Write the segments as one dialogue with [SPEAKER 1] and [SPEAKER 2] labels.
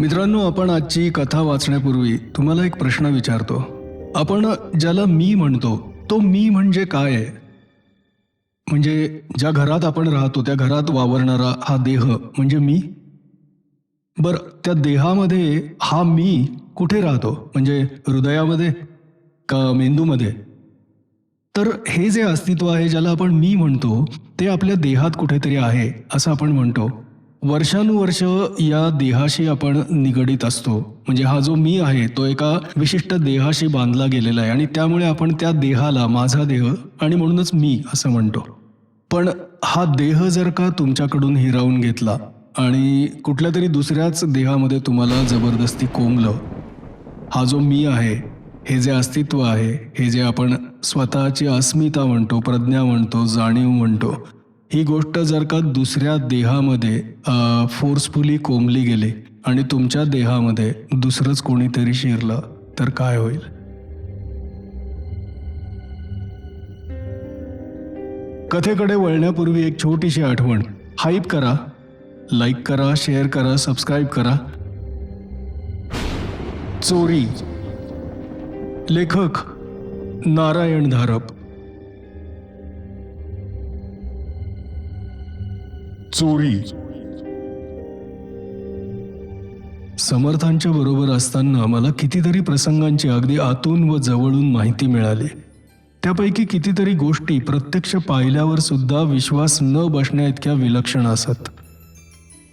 [SPEAKER 1] मित्रांनो आपण आजची कथा वाचण्यापूर्वी तुम्हाला एक प्रश्न विचारतो. आपण ज्याला मी म्हणतो तो मी म्हणजे काय आहे? म्हणजे ज्या घरात आपण राहतो त्या घरात वावरणारा हा देह म्हणजे मी? बरं त्या देहामध्ये हा मी कुठे राहतो? म्हणजे हृदयामध्ये का मेंदूमध्ये? तर हे जे अस्तित्व आहे ज्याला आपण मी म्हणतो ते आपल्या देहात कुठेतरी आहे असं आपण म्हणतो. वर्षानुवर्ष या देहाशी आपण निगडीत असतो. म्हणजे हा जो मी आहे तो एका विशिष्ट देहाशी बांधला गेलेला आहे. आणि त्यामुळे आपण त्या देहाला माझा देह आणि म्हणूनच मी असं म्हणतो. पण हा देह जर का तुमच्याकडून हिरावून घेतला आणि कुठल्या तरी दुसऱ्याच देहामध्ये तुम्हाला जबरदस्ती कोंबलं हा जो मी आहे हे जे अस्तित्व आहे हे जे आपण स्वतःची अस्मिता म्हणतो प्रज्ञा म्हणतो जाणीव म्हणतो ही गोष्ट जर का दुसऱ्या देहामध्ये फोर्सफुली कोंबली गेली आणि तुमच्या देहामध्ये दुसरंच कोणीतरी शिरलं तर काय होईल? कथेकडे वळण्यापूर्वी एक छोटीशी आठवण. हाईप करा लाईक करा शेअर करा सबस्क्राईब करा. चोरी. लेखक नारायण धारप.
[SPEAKER 2] चोरी.
[SPEAKER 1] समर्थांच्या बरोबर असताना मला कितीतरी प्रसंगांची अगदी आतून व जवळून माहिती मिळाली. त्यापैकी कितीतरी गोष्टी प्रत्यक्ष पाहिल्यावर सुद्धा विश्वास न बसण्या इतक्या विलक्षण असत.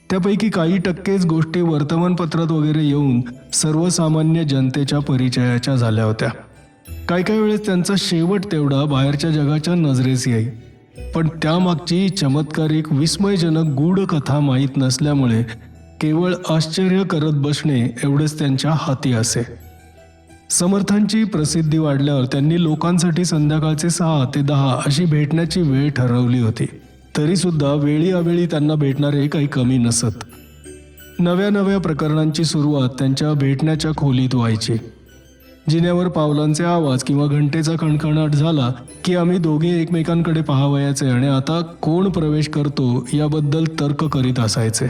[SPEAKER 1] त्यापैकी काही टक्केच गोष्टी वर्तमानपत्रात वगैरे येऊन सर्वसामान्य जनतेच्या परिचयाच्या झाल्या होत्या. काही काही वेळेस त्यांचा शेवट तेवढा बाहेरच्या जगाच्या नजरेस येई पण त्यामागची चमत्कारिक विस्मयजनक गूढ कथा माहीत नसल्यामुळे केवळ आश्चर्य करत बसणे एवढेच त्यांच्या हाती असे. समर्थांची प्रसिद्धी वाढल्यावर त्यांनी लोकांसाठी संध्याकाळचे सहा ते दहा अशी भेटण्याची वेळ ठरवली होती. तरी सुद्धा वेळी अवेळी त्यांना भेटणारे काही कमी नसत. नव्या नव्या प्रकरणांची सुरुवात त्यांच्या भेटण्याच्या खोलीत व्हायची. जिन्यावर पावलांचे आवाज किंवा घंटेचा खणखणाट झाला की आम्ही दोघे एकमेकांकडे पाहावयाचे आणि आता कोण प्रवेश करतो याबद्दल तर्क करीत असायचे.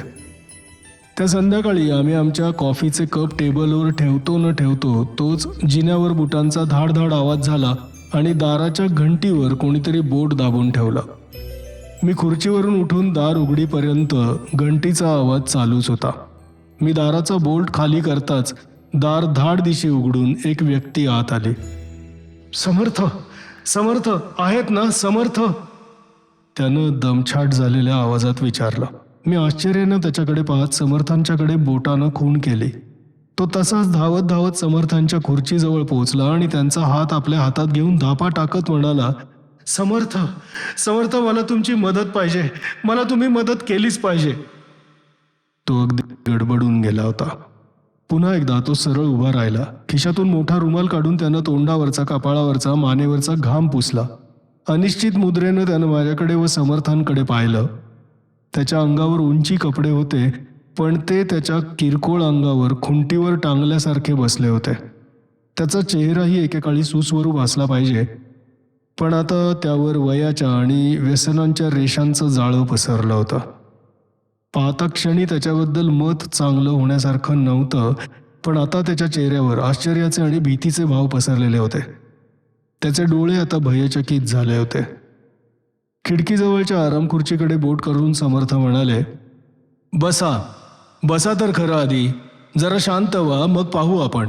[SPEAKER 1] त्या संध्याकाळी आम्ही आमच्या कॉफीचे कप टेबलवर ठेवतो न ठेवतो तोच जिन्यावर बुटांचा धाडधाड आवाज झाला आणि दाराच्या घंटीवर कोणीतरी बोट दाबून ठेवला. मी खुर्चीवरून उठून दार उघडीपर्यंत घंटीचा आवाज चालूच होता. मी दाराचा बोल्ट खाली करताच दार धाड दिशी उघडून एक व्यक्ती आत आली. समर्थ समर्थ आहेत ना समर्थ? त्यानं दमछाट झालेल्या आवाजात विचारलं. मी आश्चर्यानं त्याच्याकडे पाहत समर्थांच्याकडे बोटानं खून केली. तो तसाच धावत धावत समर्थांच्या खुर्चीजवळ पोहोचला आणि त्यांचा हात आपल्या हातात घेऊन धापा टाकत म्हणाला समर्थ समर्थ मला तुमची मदत पाहिजे. मला तुम्ही मदत केलीच पाहिजे. तो अगदी गडबडून गेला होता. पुन्हा एकदा तो सरळ उभा राहिला. खिशातून मोठा रुमाल काढून त्यानं तोंडावरचा कपाळावरचा मानेवरचा घाम पुसला. अनिश्चित मुद्रेनं त्यानं माझ्याकडे व समर्थांकडे पाहिलं. त्याच्या अंगावर उंची कपडे होते पण ते त्याच्या किरकोळ अंगावर खुंटीवर टांगल्यासारखे बसले होते. त्याचा चेहराही एकेकाळी सुस्वरूप असला पाहिजे. पण आता त्यावर वयाच्या आणि व्यसनांच्या रेषांचं जाळं पसरलं होतं. पाहता क्षणी त्याच्याबद्दल मत चांगलं होण्यासारखं नव्हतं पण आता त्याच्या चेहऱ्यावर आश्चर्याचे आणि भीतीचे भाव पसरलेले होते. त्याचे डोळे आता भयचकित झाले होते. खिडकीजवळच्या आराम खुर्चीकडे बोट करून समर्थ म्हणाले बसा बसा तर खरं आधी जरा शांत व्हा मग पाहू आपण.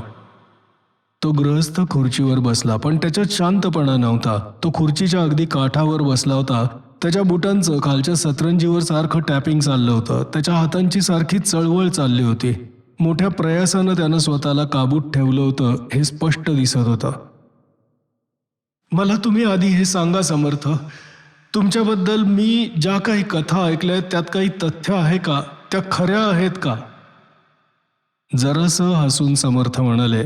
[SPEAKER 1] तो गृहस्थ खुर्चीवर बसला पण त्याच्यात शांतपणा नव्हता. तो खुर्चीच्या अगदी काठावर बसला होता त्याच्या बुटांचं खालच्या सतरंजीवर सारखं टॅपिंग चाललं होतं. त्याच्या हातांची सारखी चळवळ चालली होती. मोठ्या प्रयासानं त्यानं स्वतःला काबूत ठेवलं होतं हे स्पष्ट दिसत होतं. मला तुम्ही आधी हे सांगा समर्थ. तुमच्याबद्दल मी ज्या काही कथा ऐकल्या त्यात काही तथ्य आहे का? त्या खऱ्या आहेत का? जरासं हसून समर्थ म्हणाले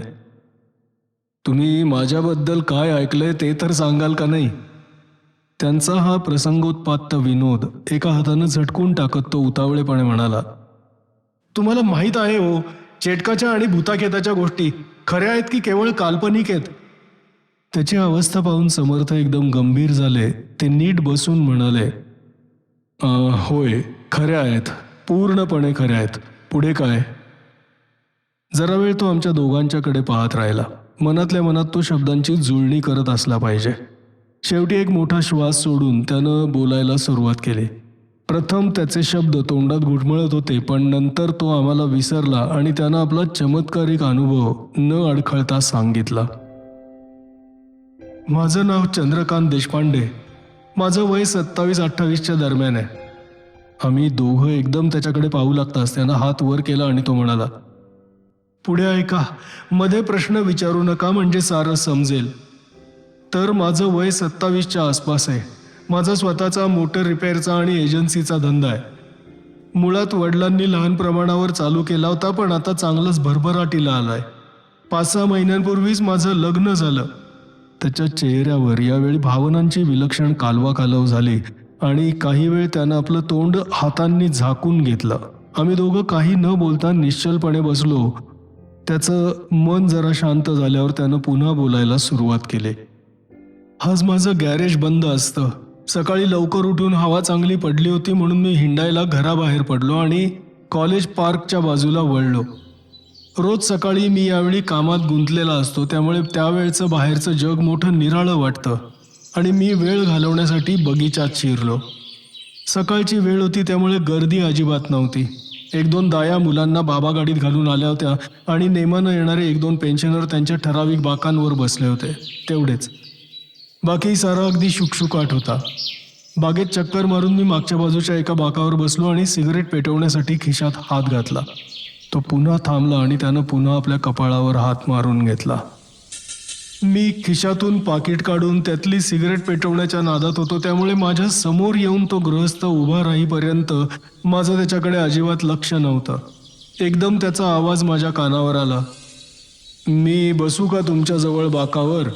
[SPEAKER 1] तुम्ही माझ्याबद्दल काय ऐकलंय ते तर सांगाल का नाही? त्यांचा हा प्रसंगोत्पात्त विनोद एका हातानं झटकून टाकत तो उतावळेपणे म्हणाला तुम्हाला माहीत आहे हो चेटकाच्या आणि भूताखेताच्या गोष्टी खऱ्या आहेत की केवळ काल्पनिक आहेत? त्याची अवस्था पाहून समर्थ एकदम गंभीर झाले. ते नीट बसून म्हणाले होय खऱ्या आहेत. पूर्णपणे खऱ्या आहेत. पुढे काय? जरा वेळ तो आमच्या दोघांच्याकडे पाहत राहिला. मनातल्या मनात तो शब्दांची जुळणी करत असला पाहिजे. शेवटी एक मोठा श्वास सोडून त्यानं बोलायला सुरुवात केली. प्रथम त्याचे शब्द तोंडात घुटमळत होते पण नंतर तो आम्हाला विसरला आणि त्यानं आपला चमत्कारिक अनुभव न अडखळता सांगितला. माझं नाव चंद्रकांत देशपांडे. माझं वय सत्तावीस अठ्ठावीसच्या दरम्यान आहे. आम्ही दोघं एकदम त्याच्याकडे पाहू लागताच त्यानं हात वर केला आणि तो म्हणाला पुढे ऐका मध्ये प्रश्न विचारू नका म्हणजे सारं समजेल. तर माझं वय सत्तावीसच्या आसपास आहे. माझा स्वतःचा मोटर रिपेअरचा आणि एजन्सीचा धंदा आहे. मुळात वडिलांनी लहान प्रमाणावर चालू केला होता पण आता चांगलंच भरभराटीला आलाय. पाच सहा महिन्यांपूर्वीच माझं लग्न झालं. त्याच्या चेहऱ्यावर यावेळी भावनांची विलक्षण कालवा कालव झाली आणि काही वेळ त्यानं आपलं तोंड हातांनी झाकून घेतलं. आम्ही दोघं काही न बोलता निश्चलपणे बसलो. त्याचं मन जरा शांत झाल्यावर त्यानं पुन्हा बोलायला सुरुवात केली. आज माझं गॅरेज बंद असतं. सकाळी लवकर उठून हवा चांगली पडली होती म्हणून मी हिंडायला घराबाहेर पडलो आणि कॉलेज पार्कच्या बाजूला वळलो. रोज सकाळी मी यावेळी कामात गुंतलेला असतो त्यामुळे त्यावेळचं बाहेरचं जग मोठं निराळं वाटतं आणि मी वेळ घालवण्यासाठी बगीचात शिरलो. सकाळची वेळ होती त्यामुळे गर्दी अजिबात नव्हती. एक दोन दाया मुलांना बाबा गाडीत घालून आल्या होत्या आणि नेमानं येणारे एक दोन पेन्शनर त्यांच्या ठराविक बाकांवर बसले होते. तेवढेच. बाकी सारा अगदी शुकशुकाट होता. बागेत चक्कर मारून मी मागच्या बाजूच्या एका बाकावर बसलो आणि सिगरेट पेटवण्यासाठी खिशात हात घातला. तो पुन्हा थांबला आणि त्यानं पुन्हा आपल्या कपाळावर हात मारून घेतला. मी खिशातून पाकिट काढून त्यातली सिगरेट पेटवण्याच्या नादात होतो त्यामुळे माझ्यासमोर येऊन तो गृहस्थ उभा राहीपर्यंत माझं त्याच्याकडे अजिबात लक्ष नव्हतं. एकदम त्याचा आवाज माझ्या कानावर आला. मी बसू का तुमच्याजवळ बाकावर?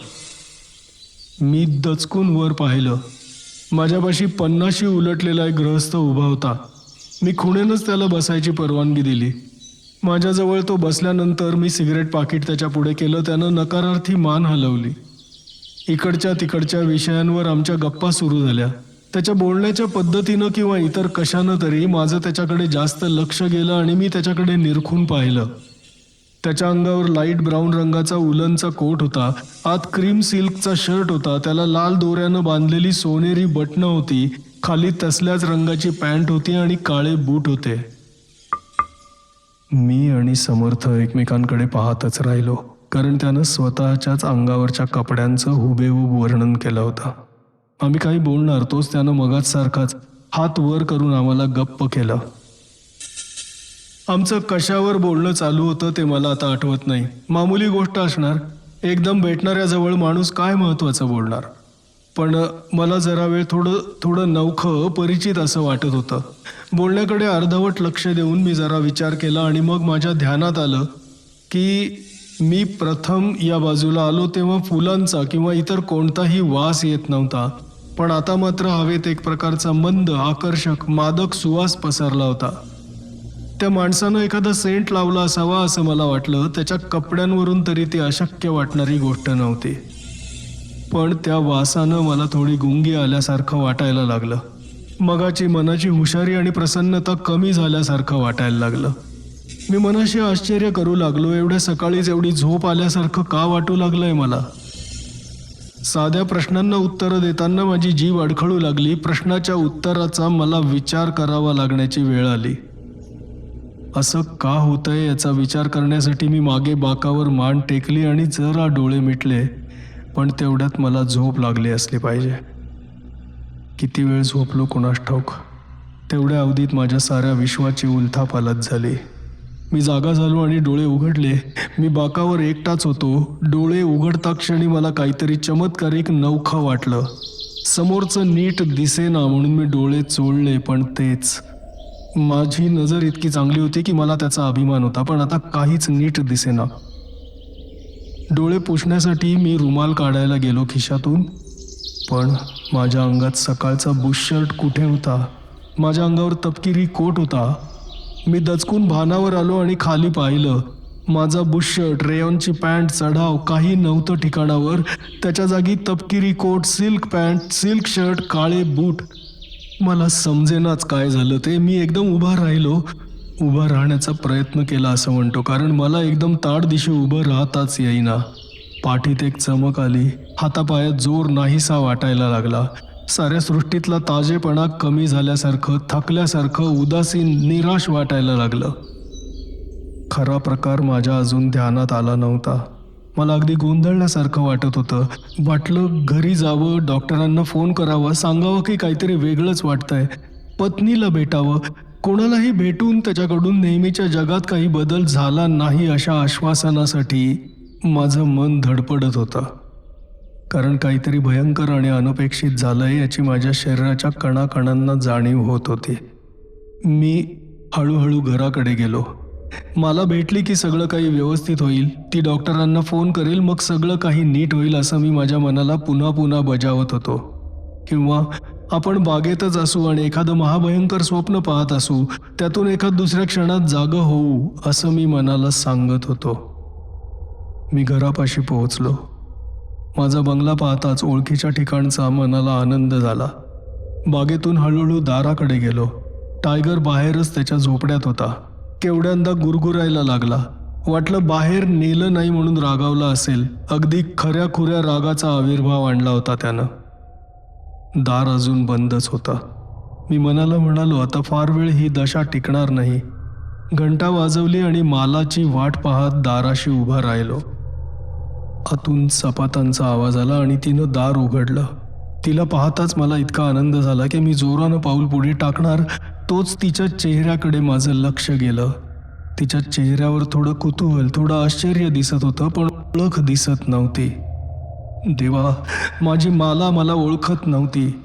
[SPEAKER 1] मी दचकून वर पाहिलं. माझ्यापाशी पन्नाशी उलटलेला एक गृहस्थ उभा होता. मी खुणेनच त्याला बसायची परवानगी दिली. माझ्याजवळ तो बसल्यानंतर मी सिगरेट पाकिट त्याच्या पुढे केलं त्यानं नकारार्थी मान हलवली. इकडच्या तिकडच्या विषयांवर आमच्या गप्पा सुरू झाल्या. त्याच्या बोलण्याच्या पद्धतीनं किंवा इतर कशानं तरी माझं त्याच्याकडे जास्त लक्ष गेलं आणि मी त्याच्याकडे निरखून पाहिलं. त्याच्या अंगावर लाइट ब्राऊन रंगाचा उलनचा कोट होता. आत क्रीम सिल्कचा शर्ट होता. त्याला लाल दोऱ्यानं बांधलेली सोनेरी बटणं होती. खाली तसल्याच रंगाची पॅन्ट होती आणि काळे बूट होते. मी आणि समर्थ एकमेकांकडे पाहतच राहिलो कारण त्यानं स्वतःच्याच अंगावरच्या कपड्यांचं हुबेहूब वर्णन केलं होतं. आम्ही काही बोलणार तोच त्यानं मगाच सारखाच हात वर करून आम्हाला गप्प केलं. आमचं कशावर बोलणं चालू होतं ते मला आता आठवत नाही. मामूली गोष्ट असणार. एकदम भेटणाऱ्याजवळ माणूस काय महत्त्वाचं बोलणार? पण मला जरा वेळ थोडं थोडं नवखं परिचित असं वाटत होतं. बोलण्याकडे अर्धवट लक्ष देऊन मी जरा विचार केला आणि मग माझ्या ध्यानात आलं की मी प्रथम या बाजूला आलो तेव्हा फुलांचा किंवा इतर कोणताही वास येत नव्हता. पण आता मात्र हवेत एक प्रकारचा मंद आकर्षक मादक सुवास पसरला होता. त्या माणसानं एखादा सेंट लावला असावा असं मला वाटलं त्याच्या कपड्यांवरून तरी ती अशक्य वाटणारी गोष्ट नव्हती. पण त्या वासानं मला थोडी गुंगी आल्यासारखं वाटायला लागलं. मगाची मनाची हुशारी आणि प्रसन्नता कमी झाल्यासारखं वाटायला लागलं. मी मनाशी आश्चर्य करू लागलो एवढ्या सकाळीच एवढी झोप आल्यासारखं का वाटू लागलंय मला? साध्या प्रश्नांना उत्तरं देताना माझी जीव अडखळू लागली प्रश्नाच्या उत्तराचा मला विचार करावा लागण्याची वेळ आली. असं का होतंय याचा विचार करण्यासाठी मी मागे बाकावर मान टेकली आणि जरा डोळे मिटले. पण तेवढ्यात मला झोप लागली असली पाहिजे. किती वेळ झोपलो कुणास ठाऊक? तेवढ्या अवधीत माझ्या साऱ्या विश्वाची उलथापालत झाली. मी जागा झालो आणि डोळे उघडले. मी बाकावर एकटाच होतो. डोळे उघडता क्षणी मला काहीतरी चमत्कारिक नवखं वाटलं. समोरचं नीट दिसेना म्हणून मी डोळे चोळले पण तेच माझी नजर इतकी चांगली होती की मला त्याचा अभिमान होता पण आता काहीच नीट दिसेना. डोळे पुसण्यासाठी मी रुमाल काढायला गेलो खिशातून पण माझ्या अंगात सकाळचा बुशर्ट कुठे होता? माझ्या अंगावर तपकिरी कोट होता. मी दचकून भानावर आलो आणि खाली पाहिलं माझा बुशर्ट रेयॉनची पॅन्ट चढाव काही नव्हतं ठिकाणावर. त्याच्या जागी तपकिरी coat silk pant silk shirt काळे बूट. मला समजेनाच काय झालं ते. मी एकदम उभा राहिलो. उभा राहण्याचा प्रयत्न केला असं म्हणतो कारण मला एकदम ताड दिशी उभं राहताच येईना. पाठीत एक चमक आली. हातापायात जोर नाहीसा वाटायला लागला. साऱ्या सृष्टीतला ताजेपणा कमी झाल्यासारखं थकल्यासारखं उदासीन निराश वाटायला लागलं. खरा प्रकार माझ्या अजून ध्यानात आला नव्हता. मला अगदी गोंधळल्यासारखं वाटत होतं. वाटलं घरी जावं डॉक्टरांना फोन करावा सांगावं की काहीतरी वेगळंच वाटतंय. पत्नीला भेटावं. कोणालाही भेटून त्याच्याकडून नेहमीच्या जगात काही बदल झाला नाही अशा आश्वासनासाठी माझं मन धडपडत होतं. कारण काहीतरी भयंकर आणि अनपेक्षित झालंय याची माझ्या शरीराच्या कणाकणांना जाणीव होत होती. मी हळूहळू घराकडे गेलो. मला भेटली की सगळं काही व्यवस्थित होईल. ती डॉक्टरांना फोन करेल मग सगळं काही नीट होईल असं मी माझ्या मनाला पुन्हा पुन्हा बजावत होतो. किंवा आपण बागेतच असू आणि एखादं महाभयंकर स्वप्न पाहत असू त्यातून एखाद दुसऱ्या क्षणात जागं होऊ असं मी मनाला सांगत होतो. मी घरापाशी पोहोचलो. माझा बंगला पाहताच ओळखीच्या ठिकाणचा मनाला आनंद झाला. बागेतून हळूहळू दाराकडे गेलो. टायगर बाहेरच त्याच्या झोपड्यात होता. केवढ्यांदा गुरगुरायला लागला. वाटलं बाहेर नेलं नाही म्हणून रागावला असेल. अगदी खऱ्या खुऱ्या रागाचा आविर्भाव आणला होता त्यानं. दार अजून बंदच होता. मी मनाला म्हणालो आता फार वेळ ही दशा टिकणार नाही. घंटा वाजवली आणि मालाची वाट पाहत दाराशी उभा राहिलो. आतून सपातांचा आवाज आला आणि तिनं दार उघडलं. तिला पाहताच मला इतका आनंद झाला की मी जोरानं पाऊल पुढे टाकणार तोच तिच्या चेहऱ्याकडे माझं लक्ष गेलं. तिच्या चेहऱ्यावर थोडं कुतूहल थोडं आश्चर्य दिसत होतं पण ओळख दिसत नव्हती. देवा माझी माला मला ओळखत नव्हती.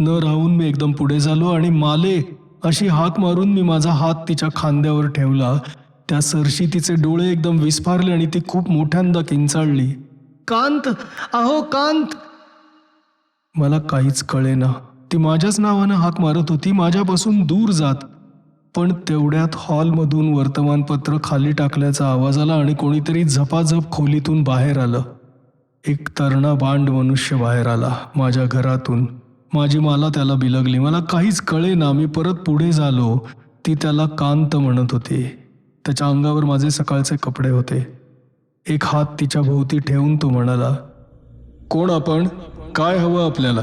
[SPEAKER 1] न राहून मी एकदम पुढे झालो आणि माले अशी हाक मारून मी माझा हात तिच्या खांद्यावर ठेवला. त्या सरशी तिचे डोळे एकदम विस्फारले आणि ती खूप मोठ्यांदा किंचाळली. कांत अहो कांत! मला काहीच कळेना. ती माझ्याच नावानं हाक मारत होती माझ्यापासून दूर जात. पण तेवढ्यात हॉलमधून वर्तमानपत्र खाली टाकल्याचा आवाज आला आणि कोणीतरी झपाझप खोलीतून बाहेर आलं. एक तरणा बांड मनुष्य बाहेर आला माझ्या घरातून. माझी माला त्याला बिलगली. मला काहीच कळे ना मी परत पुढे झालो. ती त्याला कांत म्हणत होती. त्याच्या अंगावर माझे सकाळचे कपडे होते. एक हात तिच्या भोवती ठेवून तो म्हणाला कोण आपण? काय हवं आपल्याला?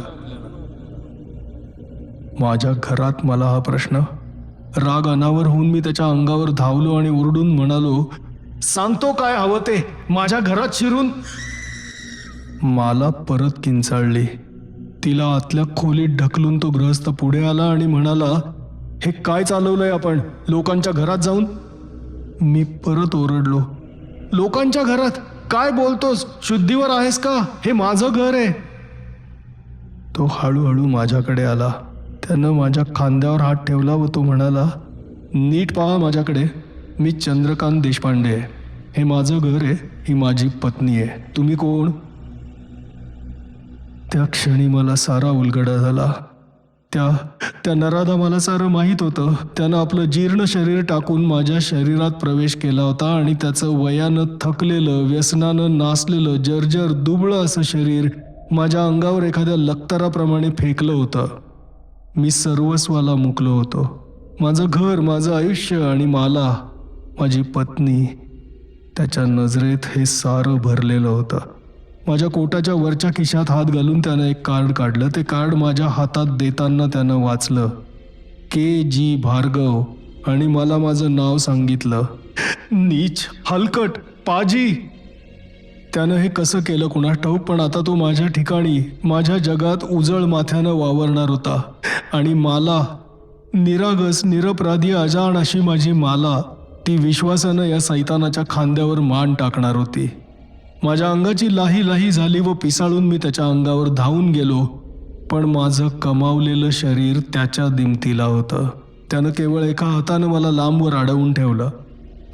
[SPEAKER 1] माझ्या घरात मला हा प्रश्न. राग अनावर होऊन मी त्याच्या अंगावर धावलो आणि ओरडून म्हणालो सांगतो काय हवं ते? माझ्या घरात शिरून. मला परत किंचाळली. तिला आतल्या खोलीत ढकलून तो गृहस्थ पुढे आला आणि म्हणाला हे काय चालवलंय आपण? लोकांच्या घरात जाऊन? मी परत ओरडलो लोकांच्या घरात? काय बोलतोस? शुद्धीवर आहेस का? हे माझं घर आहे. तो हळूहळू माझ्याकडे आला. त्यानं माझ्या खांद्यावर हात ठेवला व तो म्हणाला नीट पहा माझ्याकडे मी चंद्रकांत देशपांडे आहे. हे माझं घर आहे ही माझी पत्नी आहे. तुम्ही कोण? त्या क्षणी मला सारा उलगडा झाला. त्या त्या नराधा मला सारं माहीत होतं. त्यानं आपलं जीर्ण शरीर टाकून माझ्या शरीरात प्रवेश केला होता आणि त्याचं वयानं थकलेलं व्यसनानं नासलेलं जर्जर दुबळं असं शरीर माझ्या अंगावर एखाद्या लक्तराप्रमाणे फेकलं होतं. मी सर्वस्वाला मुकलो होतो. माझं घर माझं आयुष्य आणि मला माझी पत्नी त्याच्या नजरेत हे सारं भरलेलं होतं. माझ्या कोटाच्या वरच्या खिशात हात घालून त्यानं एक कार्ड काढलं. ते कार्ड माझ्या हातात देताना त्यानं वाचलं. के जी भार्गव आणि मला माझं नाव सांगितलं. नीच हलकट पाजी! त्यानं हे कसं केलं कुणास ठाऊक? पण आता तो माझ्या ठिकाणी माझ्या जगात उजळ माथ्यानं वावरणार होता. आणि माला निरागस निरपराधी अजाण अशी माझी माला ती विश्वासानं या सैतानाच्या खांद्यावर मान टाकणार होती. माझ्या अंगाची लाही लाही झाली व पिसाळून मी त्याच्या अंगावर धावून गेलो. पण माझं कमावलेलं शरीर त्याच्या दिमतीला होतं. त्यानं केवळ एका हातानं मला लांबवर अडवून ठेवलं.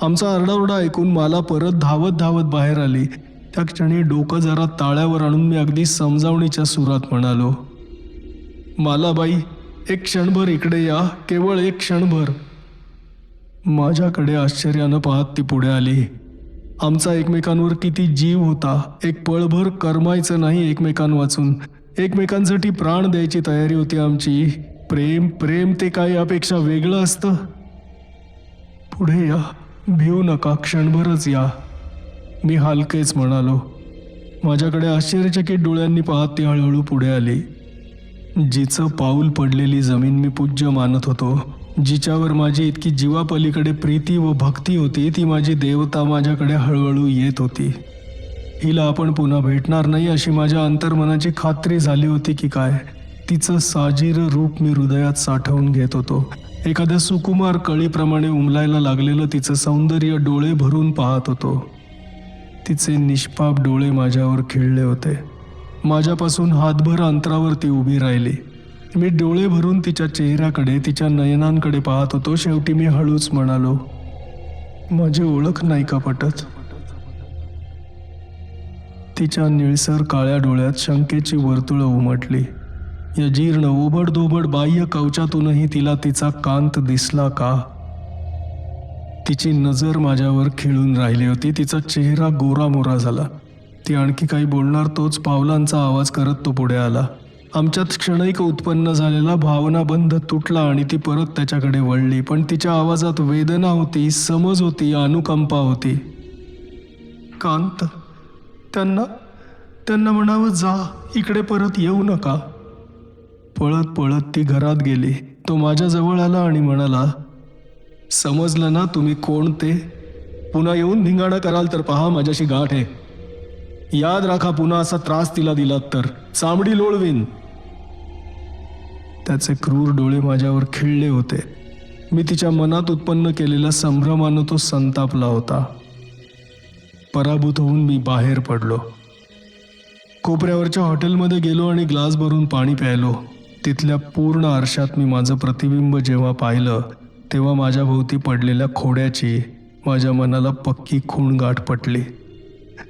[SPEAKER 1] आमचा आरडाओरडा ऐकून मला परत धावत धावत बाहेर आली. त्या क्षणी डोकं जरा ताळ्यावर आणून मी अगदी समजावणीच्या सुरात म्हणालो मला बाई एक क्षणभर इकडे या केवळ एक क्षणभर. माझ्याकडे आश्चर्यानं पाहत ती पुढे आली. आमचा एकमेकांवर किती जीव होता एक पळभर करमायचं नाही एकमेकां वाचून एकमेकांसाठी प्राण द्यायची तयारी होती आमची. प्रेम प्रेम ते काय यापेक्षा वेगळं असतं. पुढे या भिऊ नका क्षणभरच या. मी हलकेच म्हणालो. माझ्याकडे आश्चर्यचकित डोळ्यांनी पाहत ती हळूहळू पुढे आली. जिचं पाऊल पडलेली जमीन मी पूज्य मानत होतो. जिच्यावर माझी इतकी जीवापलीकडे प्रीती व भक्ती होती ती माझी देवता माझ्याकडे हळूहळू येत होती. हिला आपण पुन्हा भेटणार नाही अशी माझ्या अंतर्मनाची खात्री झाली होती की काय? तिचं साजीर रूप मी हृदयात साठवून घेत होतो. एखाद्या सुकुमार कळीप्रमाणे उमलायला लागलेलं तिचं सौंदर्य डोळे भरून पाहत होतो. तिचे निष्पाप डोळे माझ्यावर खिळले होते. माझ्यापासून हातभर अंतरावर ती उभी राहिली. मी डोळे भरून तिच्या चेहऱ्याकडे तिच्या नयनांकडे पाहत होतो. शेवटी मी हळूच म्हणालो माझी ओळख नाही का पटत? तिच्या निळसर काळ्या डोळ्यात शंकेची वर्तुळं उमटली. या जीर्ण ओबडधोबड बाह्य कवचातूनही तिला तिचा कांत दिसला का? तिची नजर माझ्यावर खिळून राहिली होती. तिचा चेहरा गोरामोरा झाला. ती आणखी काही बोलणार तोच पावलांचा आवाज करत तो पुढे आला. आमच्यात क्षणिक उत्पन्न झालेला भावनाबंध तुटला आणि ती परत त्याच्याकडे वळली. पण तिच्या आवाजात वेदना होती समज होती अनुकंपा होती. कांत त्यांना त्यांना म्हणावं जा इकडे परत येऊ नका. पळत पळत ती घरात गेली. तो माझ्याजवळ आला आणि म्हणाला समजलं ना तुम्ही कोण ते? पुन्हा येऊन धिंगाणं कराल तर पहा माझ्याशी गाठ आहे. याद राखा पुन्हा असा त्रास तिला दिलात तर. चामडी लोळवीन. त्याचे क्रूर डोळे माझ्यावर खिळले होते. मी तिच्या मनात उत्पन्न केलेल्या संभ्रमानं तो संतापला होता. पराभूत होऊन मी बाहेर पडलो. कोपऱ्यावरच्या हॉटेलमध्ये गेलो आणि ग्लास भरून पाणी प्यायलो. तिथल्या पूर्ण आरशात मी माझं प्रतिबिंब जेव्हा पाहिलं तेव्हा माझ्या भोवती पडलेल्या खोड्याची माझ्या मनाला पक्की खूण गाठ पटली.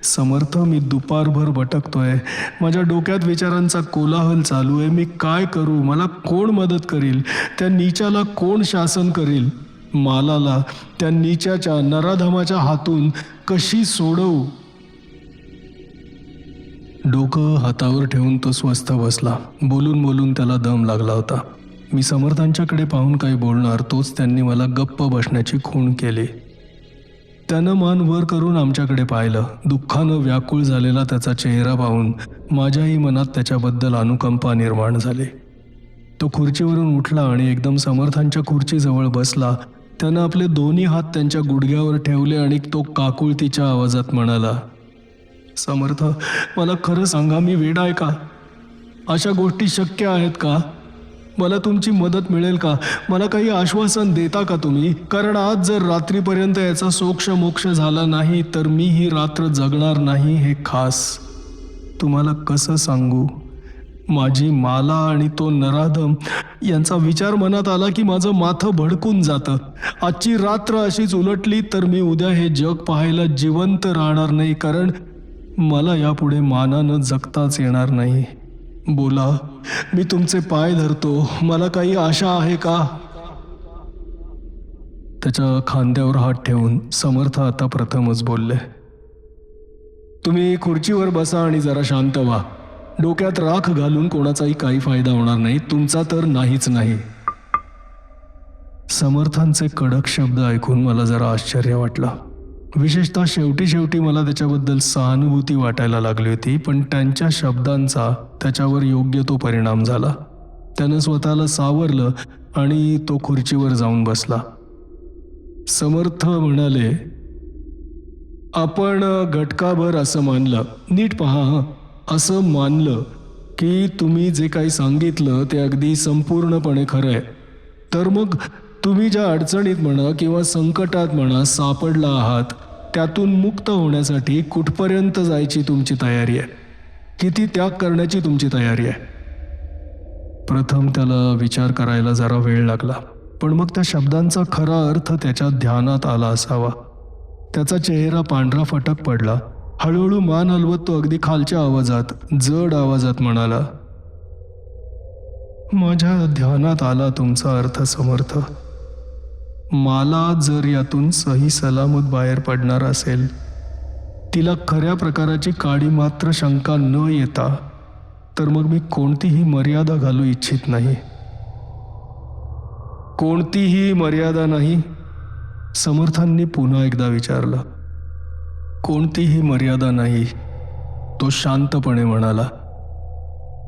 [SPEAKER 1] समर्थ मी दुपारभर भटकतोय. माझ्या डोक्यात विचारांचा कोलाहल चालू आहे. मी काय करू? मला कोण मदत करील? त्या नीचाला कोण शासन करील? मालाला त्या नीचाच्या नराधमाच्या हातून कशी सोडवू? डोकं हातावर ठेवून तो स्वस्थ बसला. बोलून बोलून त्याला दम लागला होता. मी समर्थांच्याकडे पाहून काही बोलणार तोच त्यांनी मला गप्प बसण्याची खूण केली. त्यानं मान वर करून आमच्याकडे पाहिलं. दुःखानं व्याकुळ झालेला त्याचा चेहरा पाहून माझ्याही मनात त्याच्याबद्दल अनुकंपा निर्माण झाली. तो खुर्चीवरून उठला आणि एकदम समर्थांच्या खुर्चीजवळ बसला. त्यानं आपले दोन्ही हात त्यांच्या गुडघ्यावर ठेवले आणि तो काकुळतीच्या आवाजात म्हणाला समर्थ मला खरं सांगा मी वेडा आहे का? अशा गोष्टी शक्य आहेत का? मला तुमची मदत मिळेल का? मला काही आश्वासन देता का तुम्ही? कारण आज जर रात्रीपर्यंत याचा सोक्ष मोक्ष झाला नाही तर मी ही रात्र जगणार नाही हे खास. तुम्हाला कसं सांगू? माझी माला आणि तो नराधम यांचा विचार मनात आला की माझं माथं भडकून जातं. आजची रात्र अशीच उलटली तर मी उद्या हे जग पाहायला जिवंत राहणार नाही कारण मला यापुढे मानानं जगताच येणार नाही. बोला मी तुमचे पाय धरतो. मला काही आशा आहे का? त्याच्या खांद्यावर हात ठेवून समर्थ आता प्रथमच बोलले. तुम्ही खुर्चीवर बसा आणि जरा शांत व्हा. डोक्यात राख घालून कोणाचाही काही फायदा होणार नाही. तुमचा तर नाहीच नाही. समर्थांचे कडक शब्द ऐकून मला जरा आश्चर्य वाटलं. विशेषतः शेवटी शेवटी मला त्याच्याबद्दल सहानुभूती वाटायला लागली होती पण त्यांच्या शब्दांचा त्याच्यावर योग्य तो परिणाम झाला. त्यानं स्वतःला सावरलं आणि तो खुर्चीवर जाऊन बसला. समर्थ म्हणाले आपण घटकाभर असं मानलं. नीट पहा असं मानलं की तुम्ही जे काही सांगितलं ते अगदी संपूर्णपणे खरं आहे. तर मग तुम्ही ज्या अडचणीत म्हणा किंवा संकटात म्हणा सापडला आहात त्यातून मुक्त होण्यासाठी कुठपर्यंत जायची तुमची तयारी आहे? किती त्याग करण्याची तुमची तयारी आहे? प्रथम त्याला विचार करायला जरा वेळ लागला पण मग त्या शब्दांचा खरा अर्थ त्याच्या ध्यानात आला असावा. त्याचा चेहरा पांढरा फटक पडला. हळूहळू मान हलवत तो अगदी खालच्या आवाजात जड आवाजात म्हणाला माझ्या ध्यानात आला तुमचा अर्थ समर्थ. मला जर यातून सही सलामत बाहेर पडणार असेल तिला खऱ्या प्रकाराची काडी मात्र शंका न येता तर मग मी कोणतीही मर्यादा घालू इच्छित नाही. कोणतीही मर्यादा नाही समर्थांनी पुन्हा एकदा विचारलं. कोणतीही मर्यादा नाही तो शांतपणे म्हणाला.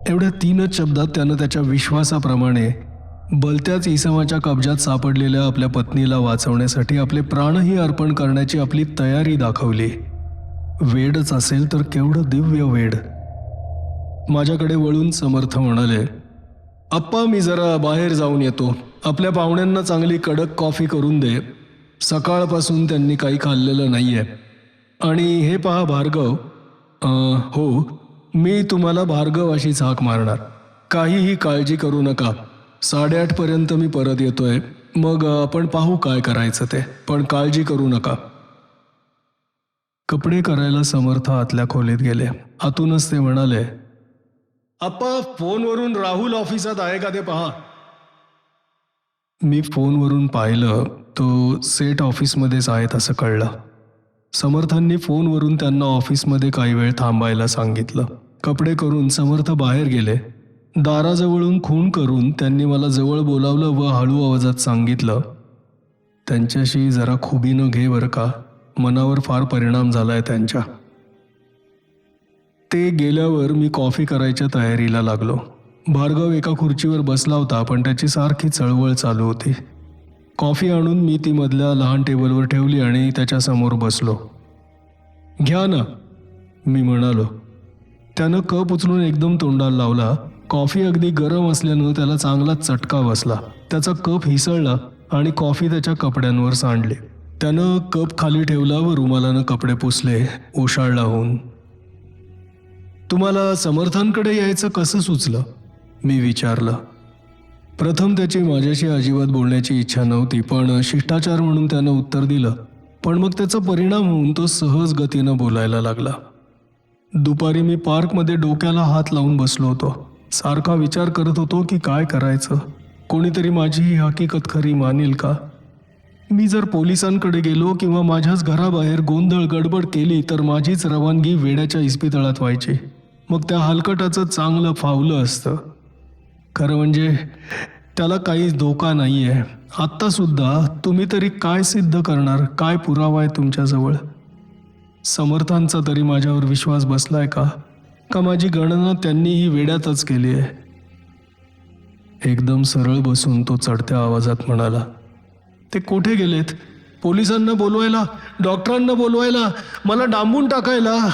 [SPEAKER 1] एवढ्या तीनच शब्दात त्यानं त्याच्या विश्वासाप्रमाणे बलत्याच इसमाच्या कब्जात सापडलेल्या आपल्या पत्नीला वाचवण्यासाठी आपले प्राणही अर्पण करण्याची आपली तयारी दाखवली. वेडच असेल तर केवढं दिव्य वेड. माझ्याकडे वळून समर्थ म्हणाले अप्पा मी जरा बाहेर जाऊन येतो. आपल्या पाहुण्यांना चांगली कडक कॉफी करून दे. सकाळपासून त्यांनी काही खाल्लेलं नाही आहे आणि हे पहा भार्गव हो मी तुम्हाला भार्गव अशी झाक मारणार. काहीही काळजी करू नका. साडेआठपर्यंत मी परत येतोय. मग आपण पाहू काय करायचं ते. पण काळजी करू नका. कपडे करायला समर्थ आतल्या खोलीत गेले. आतूनच ते म्हणाले आप्पा फोनवरून राहुल ऑफिसात आहे का ते पहा. मी फोनवरून पाहिलं तो सेट ऑफिसमध्येच आहेत असं कळलं. समर्थांनी फोनवरून त्यांना ऑफिसमध्ये काही वेळ थांबायला सांगितलं. कपडे करून समर्थ बाहेर गेले. दाराजवळून खून करून त्यांनी मला जवळ बोलावलं व हळू आवाजात सांगितलं त्यांच्याशी जरा खुबीनं घे बरं का. मनावर फार परिणाम झालाय त्यांच्या. ते गेल्यावर मी कॉफी करायच्या तयारीला लागलो. भार्गव एका खुर्चीवर बसला होता पण त्याची सारखी चळवळ चालू होती. कॉफी आणून मी ती मधल्या लहान टेबलवर ठेवली आणि त्याच्यासमोर बसलो. घ्या ना मी म्हणालो. त्यानं कप उचलून एकदम तोंडाला लावला. कॉफी अगदी गरम असल्यानं त्याला चांगलाच चटका बसला. त्याचा कप हिसळला आणि कॉफी त्याच्या कपड्यांवर सांडली. त्यानं कप खाली ठेवला व रुमालानं कपडे पुसले ओशाळला होऊन तुम्हाला समर्थांकडे यायचं कसं सुचलं? मी विचारलं. प्रथम त्याची माझ्याशी अजिबात बोलण्याची इच्छा नव्हती पण शिष्टाचार म्हणून त्यानं उत्तर दिलं. पण मग त्याचा परिणाम होऊन तो सहज गतीनं बोलायला लागला. दुपारी मी पार्कमध्ये डोक्याला हात लावून बसलो होतो. सारखा विचार करत होतो की काय करायचं? कोणीतरी माझी ही हकीकत खरी मानेल का? मी जर पोलिसांकडे गेलो किंवा माझ्याच घराबाहेर गोंधळ गडबड केली तर माझीच रवानगी वेड्याच्या इस्पितळात व्हायची. मग त्या हलकटाचं चांगलं फावलं असतं. खरं म्हणजे त्याला काहीच धोका नाही आहे आत्तासुद्धा तुम्ही तरी काय सिद्ध करणार? काय पुरावा आहे तुमच्याजवळ? समर्थांचा तरी माझ्यावर विश्वास बसलाय का? का माझी गणना त्यांनीही वेड्यातच केली आहे. एकदम सरळ बसून तो चढत्या आवाजात म्हणाला ते कुठे गेलेत? पोलिसांना बोलवायला? डॉक्टरांना बोलवायला? मला डांबून टाकायला?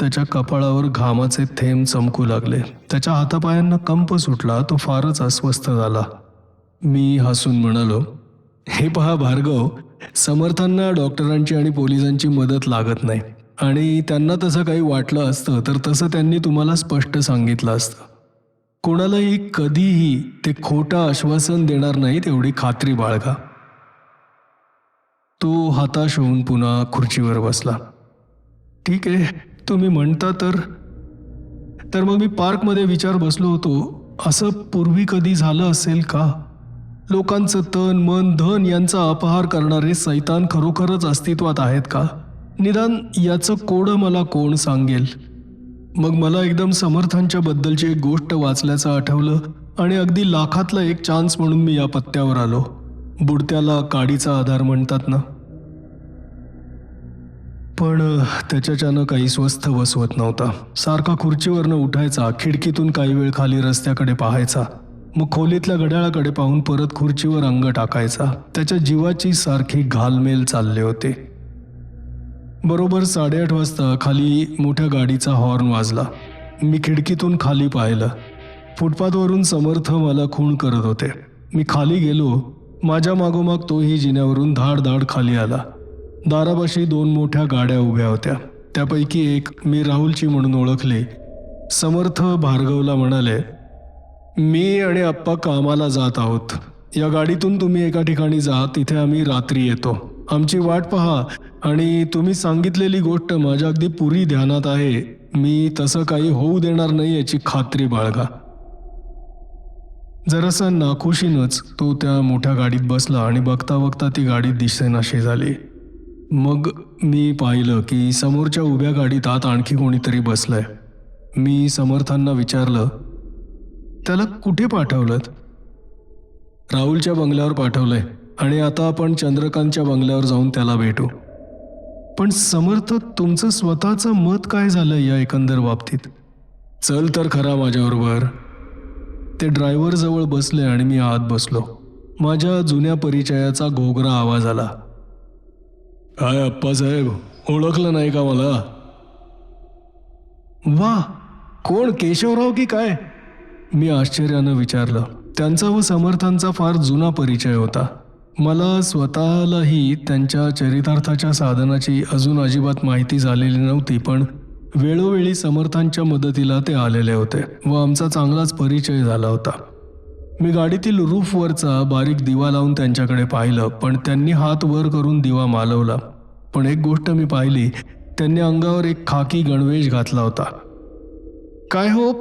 [SPEAKER 1] त्याच्या कपाळावर घामाचे थेंब चमकू लागले. त्याच्या हातापायांना कंप सुटला. तो फारच अस्वस्थ झाला. मी हसून म्हणालो हे पहा भार्गव समर्थांना डॉक्टरांची आणि पोलिसांची मदत लागत नाही. आणि त्यांना तसं काही वाटलं असतं तर तसं त्यांनी तुम्हाला स्पष्ट सांगितलं असतं. कोणालाही कधीही ते खोटं आश्वासन देणार नाहीत एवढी खात्री बाळगा. तो हताश होऊन पुन्हा खुर्चीवर बसला. ठीक आहे तुम्ही म्हणता तर तर मग मी पार्कमध्ये विचार बसलो होतो. असं पूर्वी कधी झालं असेल का? लोकांचं तन मन धन यांचा अपहार करणारे सैतान खरोखरच अस्तित्वात आहेत का? निदान याचं कोडं मला कोण सांगेल? मग मला एकदम समर्थांच्या बद्दलची एक गोष्ट वाचल्याचं आठवलं आणि अगदी लाखातला एक चान्स म्हणून मी या पत्त्यावर आलो. बुडत्याला काडीचा आधार म्हणतात ना? पण त्याच्याच्यानं काही स्वस्थ बसवत नव्हता. सारखा खुर्चीवरनं उठायचा खिडकीतून काही वेळ खाली रस्त्याकडे पाहायचा मग खोलीतल्या घड्याळाकडे पाहून परत खुर्चीवर अंग टाकायचा. त्याच्या जीवाची सारखी घालमेल चालले होते. बरोबर साडेआठ वाजता खाली मोठ्या गाडीचा हॉर्न वाजला. मी खिडकीतून खाली पाहिलं. फुटपाथवरून समर्थ मला खूण करत होते. मी खाली गेलो. माझ्या मागोमाग तोही जिन्यावरून धाड धाड खाली आला. दारापाशी दोन मोठ्या गाड्या उभ्या होत्या. त्यापैकी एक मी राहुलची म्हणून ओळखली. समर्थ भार्गवला म्हणाले मी आणि आप्पा कामाला जात आहोत. या गाडीतून तुम्ही एका ठिकाणी जा तिथे आम्ही रात्री येतो. आमची वाट पहा आणि तुम्ही सांगितलेली गोष्ट माझ्या अगदी पुरी ध्यानात आहे. मी तसं काही होऊ देणार नाही याची खात्री बाळगा. जरासा नाखुशीनच तो त्या मोठ्या गाडीत बसला आणि बघता बघता ती गाडी दिसेनाशी झाली मग मी पाहिलं की समोरच्या उभ्या गाडीत आत आणखी कोणीतरी बसलंय. मी समर्थांना विचारलं त्याला कुठे पाठवलं राहुलच्या बंगल्यावर पाठवलंय. आणि आता आपण चंद्रकांतच्या बंगल्यावर जाऊन त्याला भेटू. पण समर्थ तुमचं स्वतःचं मत काय झालं या एकंदर बाबतीत? चल तर खरा माझ्याबरोबर ते ड्रायव्हरजवळ बसले आणि मी आत बसलो. माझ्या जुन्या परिचयाचा घोगरा आवाज आला. काय अप्पासाहेब ओळखलं नाही का मला? वा कोण? केशवराव की काय? मी आश्चर्यानं विचारलं. त्यांचा व समर्थांचा फार जुना परिचय होता. मला स्वतःलाही त्यांच्या चरितार्थाच्या साधनाची अजून अजिबात माहिती झालेली नव्हती पण वेळोवेळी समर्थांच्या मदतीला ते आलेले होते व आमचा चांगलाच परिचय झाला होता. मी गाडीतील रूफवरचा बारीक दिवा लावून त्यांच्याकडे पाहिलं पण त्यांनी हात वर करून दिवा मालवला. पण एक गोष्ट मी पाहिली त्यांनी अंगावर एक खाकी गणवेश घातला होता. काय हो?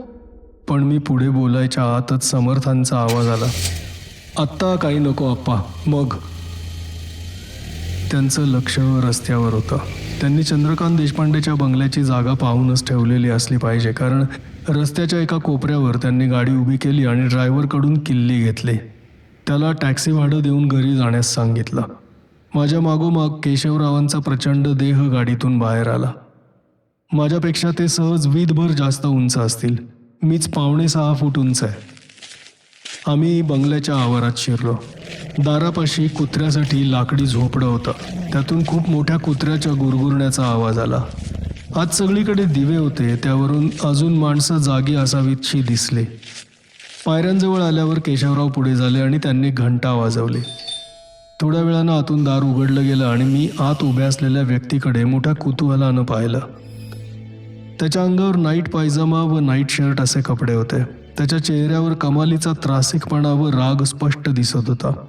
[SPEAKER 1] पण मी पुढे बोलायच्या आतच समर्थांचा आवाज आला. आत्ता काही नको आप्पा. मग? त्यांचं लक्ष रस्त्यावर होतं. त्यांनी चंद्रकांत देशपांडेच्या बंगल्याची जागा पाहूनच ठेवलेली असली पाहिजे कारण रस्त्याच्या एका कोपऱ्यावर त्यांनी गाडी उभी केली आणि ड्रायव्हरकडून किल्ली घेतली. त्याला टॅक्सी भाडं देऊन घरी जाण्यास सांगितलं. माझ्या मागोमाग केशवरावांचा प्रचंड देह गाडीतून बाहेर आला. माझ्यापेक्षा ते सहज वीदभर जास्त उंच असतील. मीच पावणे सहा फूट उंच आहे. आम्ही बंगल्याच्या आवारात शिरलो. दारापाशी कुत्र्यासाठी लाकडी झोपडं होतं. त्यातून खूप मोठ्या कुत्र्याच्या गुरगुरण्याचा आवाज आला. आज सगळीकडे दिवे होते त्यावरून अजून माणसं जागी असावीतशी दिसली. पायऱ्यांजवळ आल्यावर केशवराव पुढे झाले आणि त्यांनी घंटा वाजवली. थोड्या वेळानं आतून दार उघडलं गेलं आणि मी आत उभ्या असलेल्या व्यक्तीकडे मोठ्या कुतूहलानं पाहिलं. त्याच्या अंगावर नाईट पायजमा व नाईट शर्ट असे कपडे होते. त्याच्या चेहऱ्यावर कमालीचा त्रासिकपणा व राग स्पष्ट दिसत होता.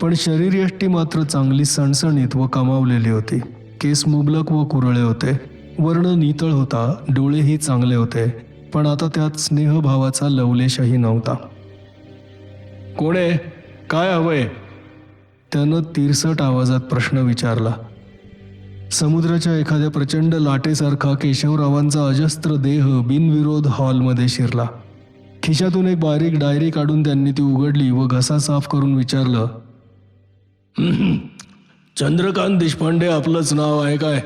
[SPEAKER 1] पण शरीरयष्टी मात्र चांगली सणसणीत व कमावलेली होती. केस मुबलक व कुरळे होते. वर्ण नितळ होता. डोळेही चांगले होते. पण आता त्यात स्नेहभावाचा लवलेशही नव्हता. कोण? आहे काय हवंय? त्यानं तिरसट आवाजात प्रश्न विचारला. समुद्राच्या एखाद्या प्रचंड लाटेसारखा केशवरावांचा अजस्त्र देह बिनविरोध हॉलमध्ये शिरला. खिशातून एक बारीक डायरी काढून त्यांनी ती उघडली व घसा साफ करून विचारलं चंद्रकांत देशपांडे आपलंच नाव आहे काय?